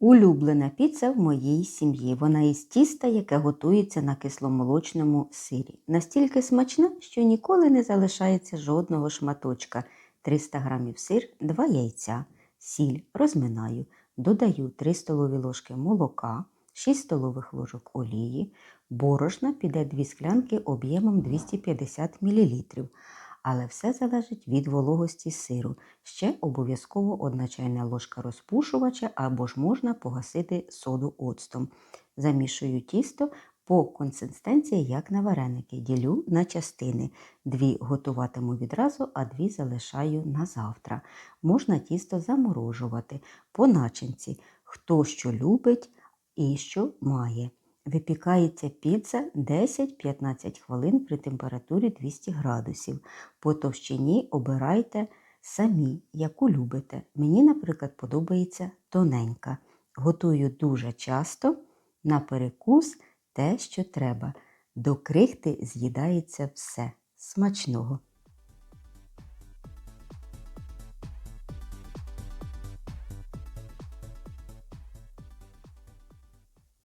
Улюблена піца в моїй сім'ї. Вона із тіста, яке готується на кисломолочному сирі. Настільки смачна, що ніколи не залишається жодного шматочка. 300 г сир, 2 яйця, сіль розминаю, додаю 3 столові ложки молока, 6 столових ложок олії, борошна піде 2 склянки об'ємом 250 мл. Але все залежить від вологості сиру. Ще обов'язково 1 чайна ложка розпушувача або ж можна погасити соду оцтом. Замішую тісто по консистенції, як на вареники. Ділю на частини. Дві готуватиму відразу, а дві залишаю на завтра. Можна тісто заморожувати по начинці, хто що любить і що має. Випікається піца 10-15 хвилин при температурі 200 градусів. По товщині обирайте самі, яку любите. Мені, наприклад, подобається тоненька. Готую дуже часто на перекус те, що треба. До крихти з'їдається все. Смачного!